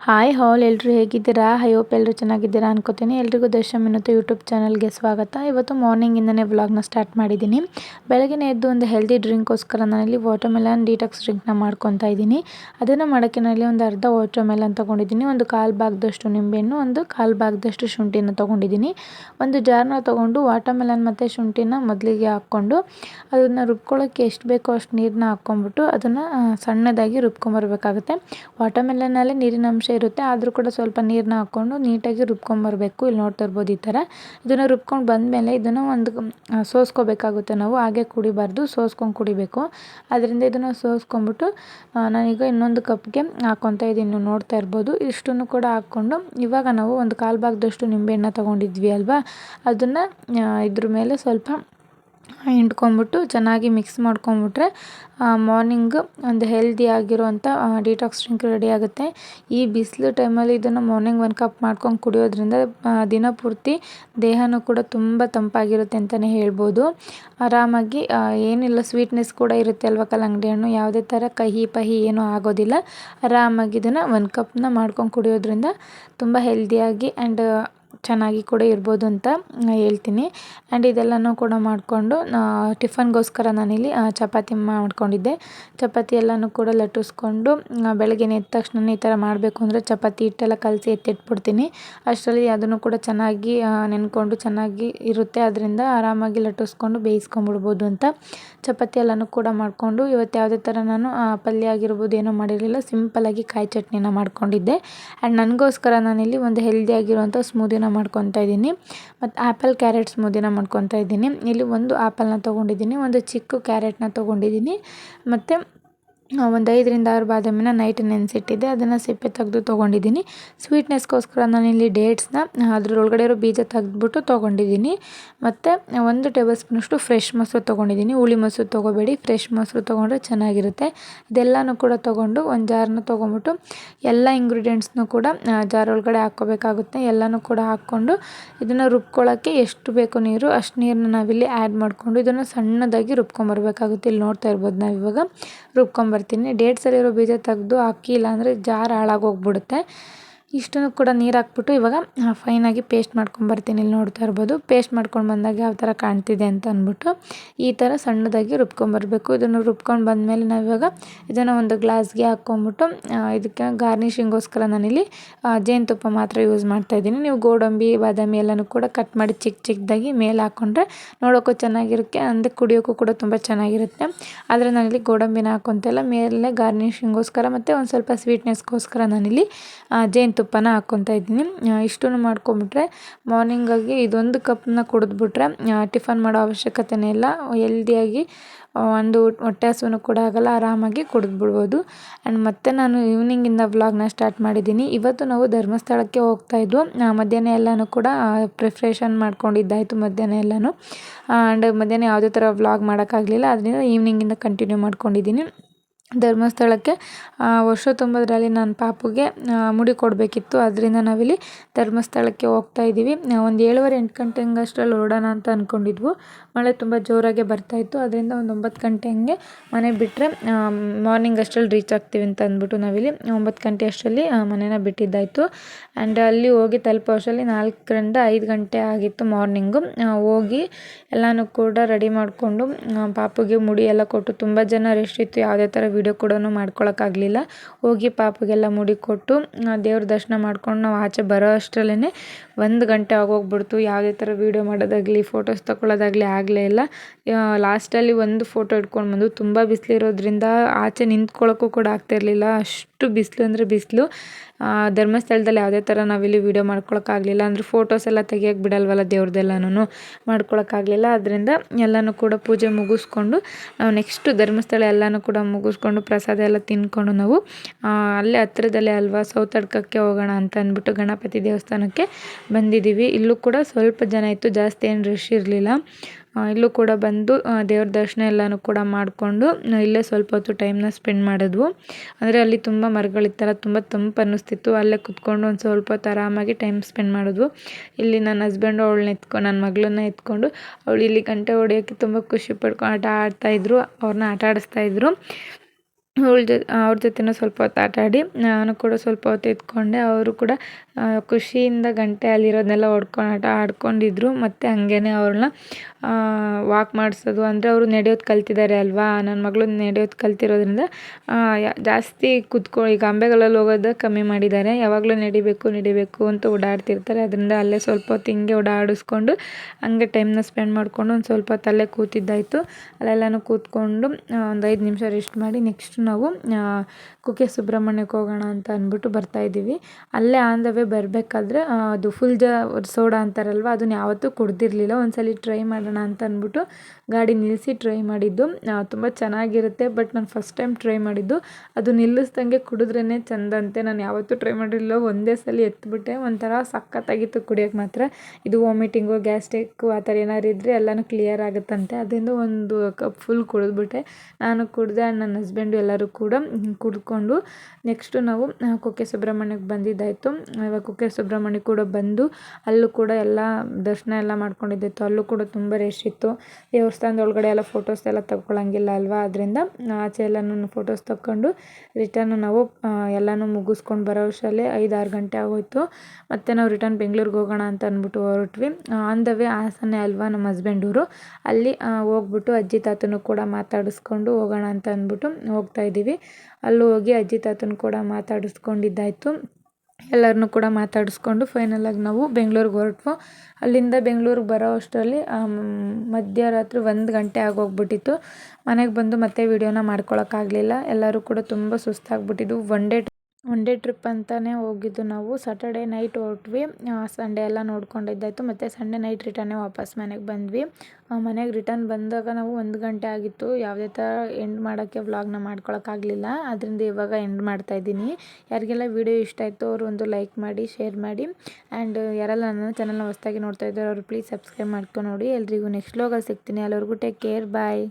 Hi ಹಾಲ್ ಎಲ್ಲರೂ ಹೇಗಿದ್ದೀರಾ? I hope ಎಲ್ಲರೂ ಚೆನ್ನಾಗಿದ್ದೀರಾ ಅನ್ಕೋತೀನಿ. ಎಲ್ರಿಗೂ ದರ್ಶನ್ ಮಿನುತು ಯೂಟ್ಯೂಬ್ ಚಾನಲ್ಗೆ ಸ್ವಾಗತ. ಇವತ್ತು ಮಾರ್ನಿಂಗಿಂದನೇ ವ್ಲಾಗ್ನ ಸ್ಟಾರ್ಟ್ ಮಾಡಿದ್ದೀನಿ. ಬೆಳಗ್ಗೆ ಎದ್ದು ಒಂದು ಹೆಲ್ದಿ ಡ್ರಿಂಕ್ಗೋಸ್ಕರ ನಾನಿಲ್ಲಿ ವಾಟರ್ ಮೆಲನ್ ಡಿಟಾಕ್ಸ್ ಡ್ರಿಂಕ್ನ ಮಾಡ್ಕೊತಾ ಇದ್ದೀನಿ. ಅದನ್ನು ಮಾಡೋಕ್ಕೆ ಒಂದು ಅರ್ಧ ವಾಟರ್ ಮೆಲನ್ ತೊಗೊಂಡಿದ್ದೀನಿ. ಒಂದು ಕಾಲು ಭಾಗದಷ್ಟು ನಿಂಬೆಹಣ್ಣು, ಒಂದು ಕಾಲು ಭಾಗದಷ್ಟು ಶುಂಠಿನ ತೊಗೊಂಡಿದ್ದೀನಿ. ಒಂದು ಜಾರ್ನ ತೊಗೊಂಡು ವಾಟರ್ ಮೆಲನ್ ಮತ್ತು ಶುಂಠಿನ ಮೊದಲಿಗೆ ಹಾಕ್ಕೊಂಡು ಅದನ್ನು ರುಬ್ಕೊಳ್ಳೋಕ್ಕೆ ಎಷ್ಟು ಬೇಕೋ ಅಷ್ಟು ನೀರನ್ನ ಹಾಕ್ಕೊಂಬಿಟ್ಟು ಅದನ್ನು ಸಣ್ಣದಾಗಿ ರುಬ್ಕೊಂಬರ್ಬೇಕಾಗುತ್ತೆ. ವಾಟರ್ ಮೆಲನಲ್ಲಿ ನೀರಿನ ಇರುತ್ತೆ, ಆದರೂ ಕೂಡ ಸ್ವಲ್ಪ ನೀರನ್ನ ಹಾಕ್ಕೊಂಡು ನೀಟಾಗಿ ರುಬ್ಕೊಂಬರಬೇಕು ಇಲ್ಲಿ ನೋಡ್ತಾ ಇರ್ಬೋದು ಈ ಥರ. ಇದನ್ನು ರುಬ್ಕೊಂಡು ಬಂದಮೇಲೆ ಇದನ್ನು ಒಂದು ಸೋಸ್ಕೋಬೇಕಾಗುತ್ತೆ ನಾವು. ಹಾಗೆ ಕುಡಿಬಾರ್ದು, ಸೋಸ್ಕೊಂಡು ಕುಡಿಬೇಕು. ಅದರಿಂದ ಇದನ್ನು ಸೋಸ್ಕೊಂಬಿಟ್ಟು ನಾನೀಗ ಇನ್ನೊಂದು ಕಪ್ಗೆ ಹಾಕ್ಕೊತಾ ಇದ್ದೀನಿ. ನೋಡ್ತಾ ಇರ್ಬೋದು. ಇಷ್ಟನ್ನು ಕೂಡ ಹಾಕ್ಕೊಂಡು, ಇವಾಗ ನಾವು ಒಂದು ಕಾಲು ಭಾಗದಷ್ಟು ನಿಂಬೆಹಣ್ಣ ತೊಗೊಂಡಿದ್ವಿ ಅಲ್ವಾ? ಅದನ್ನು ಇದ್ರ ಮೇಲೆ ಸ್ವಲ್ಪ ಹಿಂಡ್ಕೊಂಬಿಟ್ಟು ಚೆನ್ನಾಗಿ ಮಿಕ್ಸ್ ಮಾಡ್ಕೊಂಬಿಟ್ರೆ ಮಾರ್ನಿಂಗ್ ಒಂದು ಹೆಲ್ದಿ ಆಗಿರುವಂಥ ಡಿಟಾಕ್ಸ್ ಡ್ರಿಂಕ್ ರೆಡಿ ಆಗುತ್ತೆ. ಈ ಬಿಸಿಲು ಟೈಮಲ್ಲಿ ಇದನ್ನು ಮಾರ್ನಿಂಗ್ ಒನ್ ಕಪ್ ಮಾಡ್ಕೊಂಡು ಕುಡಿಯೋದ್ರಿಂದ ದಿನ ಪೂರ್ತಿ ದೇಹನೂ ಕೂಡ ತುಂಬ ತಂಪಾಗಿರುತ್ತೆ ಅಂತಲೇ ಹೇಳ್ಬೋದು. ಆರಾಮಾಗಿ ಏನಿಲ್ಲ ಸ್ವೀಟ್ನೆಸ್ ಕೂಡ ಇರುತ್ತೆ ಅಲ್ವಾ ಕಲ್ಲಂಗಡಿ ಹಣ್ಣು, ಯಾವುದೇ ಥರ ಕಹಿ ಪಹಿ ಏನೂ ಆಗೋದಿಲ್ಲ. ಆರಾಮಾಗಿ ಇದನ್ನು ಒನ್ ಕಪ್ನ ಮಾಡ್ಕೊಂಡು ಕುಡಿಯೋದ್ರಿಂದ ತುಂಬ ಹೆಲ್ದಿಯಾಗಿ ಆ್ಯಂಡ್ ಚೆನ್ನಾಗಿ ಕೂಡ ಇರ್ಬೋದು ಅಂತ ಹೇಳ್ತೀನಿ. ಆ್ಯಂಡ್ ಇದೆಲ್ಲನೂ ಕೂಡ ಮಾಡಿಕೊಂಡು ಟಿಫನ್ಗೋಸ್ಕರ ನಾನಿಲ್ಲಿ ಚಪಾತಿ ಮಾಡ್ಕೊಂಡಿದ್ದೆ. ಚಪಾತಿ ಎಲ್ಲನೂ ಕೂಡ ಲಟ್ಟಿಸ್ಕೊಂಡು ಬೆಳಗ್ಗೆ ಎದ್ದ ತಕ್ಷಣ ಈ ಥರ ಮಾಡಬೇಕು ಅಂದರೆ ಚಪಾತಿ ಹಿಟ್ಟೆಲ್ಲ ಕಲಸಿ ಎತ್ತಿಟ್ಬಿಡ್ತೀನಿ. ಅಷ್ಟರಲ್ಲಿ ಅದನ್ನು ಕೂಡ ಚೆನ್ನಾಗಿ ನೆನ್ಕೊಂಡು ಚೆನ್ನಾಗಿ ಇರುತ್ತೆ. ಅದರಿಂದ ಆರಾಮಾಗಿ ಲಟ್ಟಿಸ್ಕೊಂಡು ಬೇಯಿಸ್ಕೊಂಬಿಡ್ಬೋದು ಅಂತ ಚಪಾತಿ ಎಲ್ಲನೂ ಕೂಡ ಮಾಡಿಕೊಂಡು, ಇವತ್ತು ಯಾವುದೇ ಥರ ನಾನು ಪಲ್ಯ ಆಗಿರ್ಬೋದು ಏನೂ ಮಾಡಿರಲಿಲ್ಲ. ಸಿಂಪಲ್ಲಾಗಿ ಕಾಯಿ ಚಟ್ನಿನ ಮಾಡ್ಕೊಂಡಿದ್ದೆ. ಆ್ಯಂಡ್ ನನಗೋಸ್ಕರ ನಾನಿಲ್ಲಿ ಒಂದು ಹೆಲ್ದಿಯಾಗಿರುವಂಥ ಸ್ಮೂದಿನ ಮಾಡ್ಕೊತಾ ಇದ್ದೀನಿ. ಮತ್ತು ಆ್ಯಪಲ್ ಕ್ಯಾರೆಟ್ ಸ್ಮೂದಿನ ಮಾಡ್ಕೊತಾ ಇದ್ದೀನಿ. ಇಲ್ಲಿ ಒಂದು ಆ್ಯಪಲ್ನ ತೊಗೊಂಡಿದ್ದೀನಿ, ಒಂದು ಚಿಕ್ಕ ಕ್ಯಾರೆಟ್ನ ತೊಗೊಂಡಿದ್ದೀನಿ. ಮತ್ತು ಒಂದು ಐದರಿಂದ ಆರು ಬಾದಾಮಿನ ನೈಟ್ ನೆನೆಸಿಟ್ಟಿದ್ದೆ. ಅದನ್ನು ಸಿಪ್ಪೆ ತೆಗೆದು ತೊಗೊಂಡಿದ್ದೀನಿ. ಸ್ವೀಟ್ನೆಸ್ಗೋಸ್ಕರ ಇಲ್ಲಿ ಡೇಟ್ಸ್ನ ಅದರೊಳಗಡೆ ಇರೋ ಬೀಜ ತೆಗೆದ್ಬಿಟ್ಟು ತೊಗೊಂಡಿದ್ದೀನಿ. ಮತ್ತು ಒಂದು ಟೇಬಲ್ ಸ್ಪೂನಷ್ಟು ಫ್ರೆಶ್ ಮೊಸರು ತೊಗೊಂಡಿದ್ದೀನಿ. ಹುಳಿ ಮೊಸರು ತೊಗೋಬೇಡಿ. ಫ್ರೆಶ್ ಮೊಸರು ತೊಗೊಂಡ್ರೆ ಚೆನ್ನಾಗಿರುತ್ತೆ. ಇದೆಲ್ಲನೂ ಕೂಡ ತೊಗೊಂಡು ಒಂದು ಜಾರನ್ನ ತೊಗೊಂಬಿಟ್ಟು ಎಲ್ಲ ಇಂಗ್ರೀಡಿಯೆಂಟ್ಸ್ನೂ ಕೂಡ ಜಾರ್ ಒಳಗಡೆ ಹಾಕ್ಕೋಬೇಕಾಗುತ್ತೆ. ಎಲ್ಲನೂ ಕೂಡ ಹಾಕ್ಕೊಂಡು ಇದನ್ನು ರುಬ್ಕೊಳ್ಳೋಕ್ಕೆ ಎಷ್ಟು ಬೇಕು ನೀರು, ಅಷ್ಟು ನೀರನ್ನ ನಾವಿಲ್ಲಿ ಆ್ಯಡ್ ಮಾಡಿಕೊಂಡು ಇದನ್ನು ಸಣ್ಣದಾಗಿ ರುಬ್ಕೊಂಬರ್ಬೇಕಾಗುತ್ತೆ. ಇಲ್ಲಿ ನೋಡ್ತಾ ಇರ್ಬೋದು ನಾವು ಇವಾಗ ರುಬ್ಕೊಂಬರ್ತೀನಿ ಡೇಟ್ಸಲ್ಲಿರೋ ಬೀಜ ತೆಗೆದು ಹಾಕಿಲ್ಲ ಅಂದರೆ ಜಾರ್ ಹಾಳಾಗೋಗ್ಬಿಡುತ್ತೆ ಇಷ್ಟನ್ನು ಕೂಡ ನೀರು ಹಾಕ್ಬಿಟ್ಟು ಇವಾಗ ಫೈನಾಗಿ ಪೇಸ್ಟ್ ಮಾಡ್ಕೊಂಬರ್ತೀನಿ ಇಲ್ಲಿ ನೋಡ್ತಾ ಇರ್ಬೋದು ಪೇಸ್ಟ್ ಮಾಡ್ಕೊಂಡು ಬಂದಾಗ ಯಾವ ಥರ ಕಾಣ್ತಿದೆ ಅಂತ ಅಂದ್ಬಿಟ್ಟು, ಈ ಥರ ಸಣ್ಣದಾಗಿ ರುಬ್ಕೊಂಬರ್ಬೇಕು ಇದನ್ನು ರುಬ್ಕೊಂಡು ಬಂದಮೇಲೆ ನಾವಿವಾಗ ಇದನ್ನು ಒಂದು ಗ್ಲಾಸ್ಗೆ ಹಾಕ್ಕೊಂಬಿಟ್ಟು ಇದಕ್ಕೆ ಗಾರ್ನಿಷಿಂಗೋಸ್ಕರ ನಾನಿಲ್ಲಿ ಜೇನುತುಪ್ಪ ಮಾತ್ರ ಯೂಸ್ ಮಾಡ್ತಾಯಿದ್ದೀನಿ ನೀವು ಗೋಡಂಬಿ, ಬಾದಾಮಿ ಎಲ್ಲನೂ ಕೂಡ ಕಟ್ ಮಾಡಿ ಚಿಕ್ಕ ಚಿಕ್ಕದಾಗಿ ಮೇಲೆ ಹಾಕ್ಕೊಂಡ್ರೆ ನೋಡೋಕ್ಕೂ ಚೆನ್ನಾಗಿರುತ್ತೆ, ಅಂದರೆ ಕುಡಿಯೋಕ್ಕೂ ಕೂಡ ತುಂಬ ಚೆನ್ನಾಗಿರುತ್ತೆ. ಆದರೆ ನಾನಿಲ್ಲಿ ಗೋಡಂಬಿನ ಹಾಕ್ಕೊತಿಲ್ಲ ಮೇಲೆ ಗಾರ್ನಿಷಿಂಗೋಸ್ಕರ ಮತ್ತು ಒಂದು ಸ್ವಲ್ಪ ಸ್ವೀಟ್ನೆಸ್ಗೋಸ್ಕರ ನಾನಿಲ್ಲಿ ಜೇನುತುಪ್ಪ ತುಪ್ಪನ ಹಾಕ್ಕೊತಾ ಇದ್ದೀನಿ. ಇಷ್ಟನ್ನು ಮಾಡ್ಕೊಂಬಿಟ್ರೆ ಮಾರ್ನಿಂಗಾಗಿ ಇದೊಂದು ಕಪ್ನ ಕುಡಿದ್ಬಿಟ್ರೆ ಟಿಫನ್ ಮಾಡೋ ಅವಶ್ಯಕತೆಯೇ ಇಲ್ಲ. ಎಲ್ದಿಯಾಗಿ ಒಂದು ಹೊಟ್ಟೆ ಹಸುವನ್ನು ಕೂಡ ಆಗೋಲ್ಲ, ಆರಾಮಾಗಿ ಕುಡಿದ್ಬಿಡ್ಬೋದು. ಆ್ಯಂಡ್ ಮತ್ತೆ ನಾನು ಈವ್ನಿಂಗಿಂದ ವ್ಲಾಗ್ನ ಸ್ಟಾರ್ಟ್ ಮಾಡಿದ್ದೀನಿ. ಇವತ್ತು ನಾವು ಧರ್ಮಸ್ಥಳಕ್ಕೆ ಹೋಗ್ತಾ ಇದ್ವು. ಮಧ್ಯಾಹ್ನ ಎಲ್ಲನೂ ಕೂಡ ಪ್ರಿಪ್ರೇಷನ್ ಮಾಡ್ಕೊಂಡಿದ್ದಾಯಿತು ಮಧ್ಯಾಹ್ನ ಎಲ್ಲನೂ. ಆ್ಯಂಡ್ ಮಧ್ಯಾಹ್ನ ಯಾವುದೇ ಥರ ವ್ಲಾಗ್ ಮಾಡೋಕ್ಕಾಗಲಿಲ್ಲ. ಅದರಿಂದ ಈವ್ನಿಂಗಿಂದ ಕಂಟಿನ್ಯೂ ಮಾಡ್ಕೊಂಡಿದ್ದೀನಿ. ಧರ್ಮಸ್ಥಳಕ್ಕೆ ವರ್ಷ ತುಂಬದ್ರಲ್ಲಿ ನನ್ನ ಪಾಪುಗೆ ಮುಡಿ ಕೊಡಬೇಕಿತ್ತು. ಅದರಿಂದ ನಾವಿಲ್ಲಿ ಧರ್ಮಸ್ಥಳಕ್ಕೆ ಹೋಗ್ತಾ ಇದ್ದೀವಿ. ಒಂದು ಏಳುವರೆ ಎಂಟು ಗಂಟೆ ಹಂಗಷ್ಟ್ರಲ್ಲಿ ಹೊರಡೋಣ ಅಂತ ಅಂದ್ಕೊಂಡಿದ್ವು ಮಳೆ ತುಂಬ ಜೋರಾಗೆ ಬರ್ತಾಯಿತ್ತು ಅದರಿಂದ ಒಂದು ಒಂಬತ್ತು ಗಂಟೆ ಹಂಗೆ ಮನೆ ಬಿಟ್ಟರೆ ಮಾರ್ನಿಂಗ್ ಅಷ್ಟರಲ್ಲಿ ರೀಚ್ ಆಗ್ತೀವಿ ಅಂತ ಅಂದ್ಬಿಟ್ಟು ನಾವಿಲ್ಲಿ ಒಂಬತ್ತು ಗಂಟೆ ಅಷ್ಟರಲ್ಲಿ ಮನೇನ ಬಿಟ್ಟಿದ್ದಾಯಿತು. ಆ್ಯಂಡ್ ಅಲ್ಲಿ ಹೋಗಿ ತಲುಪೋ ಅಷ್ಟರಲ್ಲಿ ನಾಲ್ಕರಿಂದ ಐದು ಗಂಟೆ ಆಗಿತ್ತು ಮಾರ್ನಿಂಗು ಹೋಗಿ ಎಲ್ಲನೂ ಕೂಡ ರೆಡಿ ಮಾಡಿಕೊಂಡು ಪಾಪುಗೆ ಮುಡಿ ಎಲ್ಲ ಕೊಟ್ಟು ತುಂಬ ಜನ ರೆಸ್ಟ್ ಇತ್ತು. ಯಾವುದೇ ಥರ ವೀಡಿಯೋ ಕೂಡ ಮಾಡ್ಕೊಳಕ್ಕಾಗಲಿಲ್ಲ. ಹೋಗಿ ಪಾಪಗೆಲ್ಲ ಮುಡಿಕೊಟ್ಟು ದೇವ್ರ ದರ್ಶನ ಮಾಡ್ಕೊಂಡು ನಾವು ಆಚೆ ಬರೋ ಅಷ್ಟರಲ್ಲೇ ಒಂದು ಗಂಟೆ ಆಗೋಗ್ಬಿಡ್ತು. ಯಾವುದೇ ಥರ ವೀಡಿಯೋ ಮಾಡೋದಾಗಲಿ ಫೋಟೋಸ್ ತಗೊಳ್ಳೋದಾಗಲಿ ಆಗಲೇ ಇಲ್ಲ. ಲಾಸ್ಟಲ್ಲಿ ಒಂದು ಫೋಟೋ ಇಟ್ಕೊಂಡು ಬಂದು, ತುಂಬ ಬಿಸಿಲಿರೋದ್ರಿಂದ ಆಚೆ ನಿಂತ್ಕೊಳ್ಳೋಕ್ಕೂ ಕೂಡ ಆಗ್ತಿರಲಿಲ್ಲ ಅಷ್ಟು ಬಿಸಿಲು ಅಂದರೆ ಬಿಸಿಲು. ಧರ್ಮಸ್ಥಳದಲ್ಲಿ ಯಾವುದೇ ಥರ ನಾವಿಲ್ಲಿ ವೀಡಿಯೋ ಮಾಡ್ಕೊಳಕ್ಕಾಗಲಿಲ್ಲ. ಅಂದರೆ ಫೋಟೋಸ್ ಎಲ್ಲ ತೆಗಿಯೋಕ್ಕೆ ಬಿಡಲ್ವಲ್ಲ ದೇವ್ರದ್ದೆಲ್ಲನೂ ಮಾಡ್ಕೊಳಕ್ಕಾಗಲಿಲ್ಲ. ಅದರಿಂದ ಎಲ್ಲನೂ ಕೂಡ ಪೂಜೆ ಮುಗಿಸ್ಕೊಂಡು, ನಾವು ನೆಕ್ಸ್ಟ್ ಧರ್ಮಸ್ಥಳ ಎಲ್ಲನೂ ಕೂಡ ಮುಗಿಸ್ಕೊಂಡು ಪ್ರಸಾದ ಎಲ್ಲ ತಿನ್ಕೊಂಡು ನಾವು ಅಲ್ಲೇ ಹತ್ರದಲ್ಲೇ ಅಲ್ವಾ ಸೌತಡ್ಕಕ್ಕೆ ಹೋಗೋಣ ಅಂತ ಅಂದ್ಬಿಟ್ಟು ಗಣಪತಿ ದೇವಸ್ಥಾನಕ್ಕೆ ಬಂದಿದ್ದೀವಿ. ಇಲ್ಲೂ ಕೂಡ ಸ್ವಲ್ಪ ಜನ ಇತ್ತು, ಜಾಸ್ತಿ ಏನು ರಶ್ ಇರಲಿಲ್ಲ. ಇಲ್ಲೂ ಕೂಡ ಬಂದು ದೇವ್ರ ದರ್ಶನ ಎಲ್ಲನೂ ಕೂಡ ಮಾಡಿಕೊಂಡು ಇಲ್ಲೇ ಸ್ವಲ್ಪ ಹೊತ್ತು ಟೈಮ್ನ ಸ್ಪೆಂಡ್ ಮಾಡಿದ್ವು. ಅಂದರೆ ಅಲ್ಲಿ ತುಂಬ ಮರಗಳಿತ್ತಲ್ಲ ತುಂಬ ತಂಪು ಅನ್ನಿಸ್ತಿತ್ತು. ಅಲ್ಲೇ ಕುತ್ಕೊಂಡು ಒಂದು ಸ್ವಲ್ಪ ಹೊತ್ತು ಆರಾಮಾಗಿ ಟೈಮ್ ಸ್ಪೆಂಡ್ ಮಾಡಿದ್ವು. ಇಲ್ಲಿ ನನ್ನ ಹಸ್ಬೆಂಡು ಅವಳನ್ನ ಎತ್ಕೊಂಡು ನನ್ನ ಮಗಳನ್ನ ಎತ್ಕೊಂಡು, ಅವಳು ಇಲ್ಲಿ ಗಂಟೆ ಹೊಡೆಯೋಕ್ಕೆ ತುಂಬ ಖುಷಿ ಪಡ್ಕೊಂಡು ಆಟ ಆಡ್ತಾಯಿದ್ರು ಅವ್ರನ್ನ ಆಟ ಆಡಿಸ್ತಾಯಿದ್ರು ಅವಳ ಜೊ ಅವ್ರ ಜೊತೆನೂ ಸ್ವಲ್ಪ ಹೊತ್ತು ಆಟ ಆಡಿ, ನಾನು ಕೂಡ ಸ್ವಲ್ಪ ಹೊತ್ತು ಎತ್ಕೊಂಡೆ ಅವರು ಕೂಡ ಖುಷಿಯಿಂದ ಗಂಟೆ ಅಲ್ಲಿರೋದನ್ನೆಲ್ಲ ಹೊಡ್ಕೊಂಡು ಆಟ ಆಡ್ಕೊಂಡಿದ್ರು. ಮತ್ತು ಹಂಗೇನೆ ಅವ್ರನ್ನ ವಾಕ್ ಮಾಡಿಸೋದು. ಅಂದರೆ ಅವರು ನಡೆಯೋದು ಕಲ್ತಿದ್ದಾರೆ ಅಲ್ವಾ? ನನ್ನ ಮಗಳು ನಡೆಯೋದು ಕಲ್ತಿರೋದ್ರಿಂದ ಜಾಸ್ತಿ ಕುತ್ಕೊ ಈಗ ಅಂಬೆಗಳಲ್ಲಿ ಹೋಗೋದು ಕಮ್ಮಿ ಮಾಡಿದ್ದಾರೆ. ಯಾವಾಗಲೂ ನಡಿಬೇಕು ನಡಿಬೇಕು ಅಂತ ಓಡಾಡ್ತಿರ್ತಾರೆ. ಅದರಿಂದ ಅಲ್ಲೇ ಸ್ವಲ್ಪ ಹೊತ್ತು ಹಿಂಗೆ ಓಡಾಡಿಸ್ಕೊಂಡು, ಹಂಗೆ ಟೈಮ್ನ ಸ್ಪೆಂಡ್ ಮಾಡಿಕೊಂಡು ಒಂದು ಸ್ವಲ್ಪ ಹೊತ್ತು ಅಲ್ಲೇ ಕೂತಿದ್ದಾಯಿತು. ಅಲ್ಲೆಲ್ಲನೂ ಕೂತ್ಕೊಂಡು ಒಂದು ಐದು ನಿಮಿಷ ರೆಸ್ಟ್ ಮಾಡಿ ನೆಕ್ಸ್ಟ್ ನಾವು ಕುಕ್ಕೆ ಸುಬ್ರಹ್ಮಣ್ಯಕ್ಕೆ ಹೋಗೋಣ ಅಂತ ಅಂದ್ಬಿಟ್ಟು ಬರ್ತಾ ಇದ್ದೀವಿ. ಅಲ್ಲೇ ಆನ್ ದ ವೇ ಬರಬೇಕಾದ್ರೆ ಅದು ಫುಲ್ ಜ, ಸೋಡಾ ಅಂತಾರಲ್ವ, ಅದನ್ನ ಯಾವತ್ತೂ ಕುಡ್ದಿರಲಿಲ್ಲ. ಒಂದ್ಸಲ ಟ್ರೈ ಮಾಡೋಣ ಅಂತ ಅಂದ್ಬಿಟ್ಟು ಗಾಡಿ ನಿಲ್ಲಿಸಿ ಟ್ರೈ ಮಾಡಿದ್ದು. ತುಂಬ ಚೆನ್ನಾಗಿರುತ್ತೆ ಬಟ್ ನಾನು ಫಸ್ಟ್ ಟೈಮ್ ಟ್ರೈ ಮಾಡಿದ್ದು. ಅದು ನಿಲ್ಲಿಸ್ದಂಗೆ ಕುಡಿದ್ರೇ ಚೆಂದಂತೆ ನಾನು ಯಾವತ್ತೂ ಟ್ರೈ ಮಾಡಿರಲಿಲ್ಲ. ಒಂದೇ ಸಲ ಎತ್ಬಿಟ್ಟೆ. ಒಂಥರ ಸಖತ್ತಾಗಿತ್ತು ಕುಡಿಯೋಕ್ಕೆ ಮಾತ್ರ. ಇದು ವಾಮಿಟಿಂಗು ಗ್ಯಾಸ್ಟ್ರಿಕ್ಕು ಆ ಥರ ಏನಾದ್ರು ಇದ್ದರೆ ಎಲ್ಲನೂ ಕ್ಲಿಯರ್ ಆಗುತ್ತಂತೆ. ಅದರಿಂದ ಒಂದು ಕಪ್ ಫುಲ್ ಕುಡಿದ್ಬಿಟ್ಟೆ. ನಾನು ಕುಡಿದೆ, ನನ್ನ ಹಸ್ಬೆಂಡು ಎಲ್ಲರೂ ಕೂಡ ಕುಡ್ಕೊಂಡು ನೆಕ್ಸ್ಟು ನಾವು ಕುಕ್ಕೆ ಸುಬ್ರಹ್ಮಣ್ಯಕ್ಕೆ ಬಂದಿದ್ದಾಯಿತು. ಇವಾಗ ಕುಕ್ಕೆ ಸುಬ್ರಹ್ಮಣ್ಯ ಕೂಡ ಬಂದು ಅಲ್ಲೂ ಕೂಡ ಎಲ್ಲ ದರ್ಶನ ಎಲ್ಲ ಮಾಡ್ಕೊಂಡಿದ್ದಾಯಿತು. ಅಲ್ಲೂ ಕೂಡ ತುಂಬ ರಶ್ ಇತ್ತು. ದೇವಸ್ಥಾನದ ಒಳಗಡೆ ಎಲ್ಲ ಫೋಟೋಸ್ ಎಲ್ಲ ತಗೊಳ್ಳಂಗಿಲ್ಲ ಅಲ್ವಾ? ಅದರಿಂದ ಆಚೆ ಎಲ್ಲನೂ ಫೋಟೋಸ್ ತಗೊಂಡು ರಿಟರ್ನ್ ನಾವು ಎಲ್ಲನೂ ಮುಗಿಸ್ಕೊಂಡು ಬರೋ ವರ್ಷಲ್ಲೇ ಐದು ಆರು ಗಂಟೆ ಆಗೋಯ್ತು. ಮತ್ತು ನಾವು ರಿಟರ್ನ್ ಬೆಂಗಳೂರಿಗೆ ಹೋಗೋಣ ಅಂತ ಅಂದ್ಬಿಟ್ಟು ಹೊರಟ್ವಿ. ಆನ್ ದ ವೇ ಹಾಸನ ಅಲ್ವಾ ನಮ್ಮ ಹಸ್ಬೆಂಡ್ ಊರು? ಅಲ್ಲಿ ಹೋಗ್ಬಿಟ್ಟು ಅಜ್ಜಿ ತಾತನೂ ಕೂಡ ಮಾತಾಡಿಸ್ಕೊಂಡು ಹೋಗೋಣ ಅಂತ ಅಂದ್ಬಿಟ್ಟು ಹೋಗ್ತಾ ಇದ್ದೀವಿ. ಅಲ್ಲಿ ಹೋಗಿ ಅಜ್ಜಿ ತಾತನ ಕೂಡ ಮಾತಾಡಿಸ್ಕೊಂಡಿದ್ದಾಯಿತು. ಎಲ್ಲರನ್ನೂ ಕೂಡ ಮಾತಾಡಿಸ್ಕೊಂಡು ಫೈನಲಾಗಿ ನಾವು ಬೆಂಗಳೂರಿಗೆ ಹೊರಟ್ವು. ಅಲ್ಲಿಂದ ಬೆಂಗಳೂರಿಗೆ ಬರೋ ಅಷ್ಟರಲ್ಲಿ ಮಧ್ಯರಾತ್ರಿ ಒಂದು ಗಂಟೆ ಆಗೋಗ್ಬಿಟ್ಟಿತ್ತು. ಮನೆಗೆ ಬಂದು ಮತ್ತೆ ವೀಡಿಯೋನ ಮಾಡ್ಕೊಳಕ್ಕಾಗಲಿಲ್ಲ. ಎಲ್ಲರೂ ಕೂಡ ತುಂಬ ಸುಸ್ತಾಗ್ಬಿಟ್ಟಿದ್ವು. One day one day trip ಅಂತಲೇ ಹೋಗಿದ್ದು ನಾವು. ಸಾಟರ್ಡೆ ನೈಟ್ ಹೊರಟ್ವಿ. ಸಂಡೇ ಎಲ್ಲ ನೋಡ್ಕೊಂಡಿದ್ದಾಯಿತು. ಮತ್ತು ಸಂಡೇ ನೈಟ್ ರಿಟರ್ನೇ ವಾಪಸ್ ಮನೆಗೆ ಬಂದ್ವಿ. ಮನೆಗೆ ರಿಟರ್ನ್ ಬಂದಾಗ ನಾವು ಒಂದು ಗಂಟೆ ಆಗಿತ್ತು. ಯಾವುದೇ ಥರ ಎಂಡ್ ಮಾಡೋಕ್ಕೆ ವ್ಲಾಗ್ನ ಮಾಡ್ಕೊಳಕ್ಕಾಗಲಿಲ್ಲ ಅದರಿಂದ ಇವಾಗ ಎಂಡ್ ಮಾಡ್ತಾಯಿದ್ದೀನಿ ಯಾರಿಗೆಲ್ಲ ವೀಡಿಯೋ ಇಷ್ಟ ಆಯಿತು ಅವರು ಒಂದು ಲೈಕ್ ಮಾಡಿ ಶೇರ್ ಮಾಡಿ. ಆ್ಯಂಡ್ ಯಾರೆಲ್ಲ ನನ್ನ ಚಾನಲ್ನ ಹೊಸ್ದಾಗಿ ನೋಡ್ತಾ ಇದ್ದಾರೆ ಅವರು ಪ್ಲೀಸ್ ಸಬ್ಸ್ಕ್ರೈಬ್ ಮಾಡ್ಕೊಂಡು ನೋಡಿ. ಎಲ್ರಿಗೂ ನೆಕ್ಸ್ಟ್ ವ್ಲಾಗಲ್ಲಿ ಸಿಗ್ತೀನಿ. ಎಲ್ಲರಿಗೂ ಟೇಕ್ ಕೇರ್ ಬಾಯ್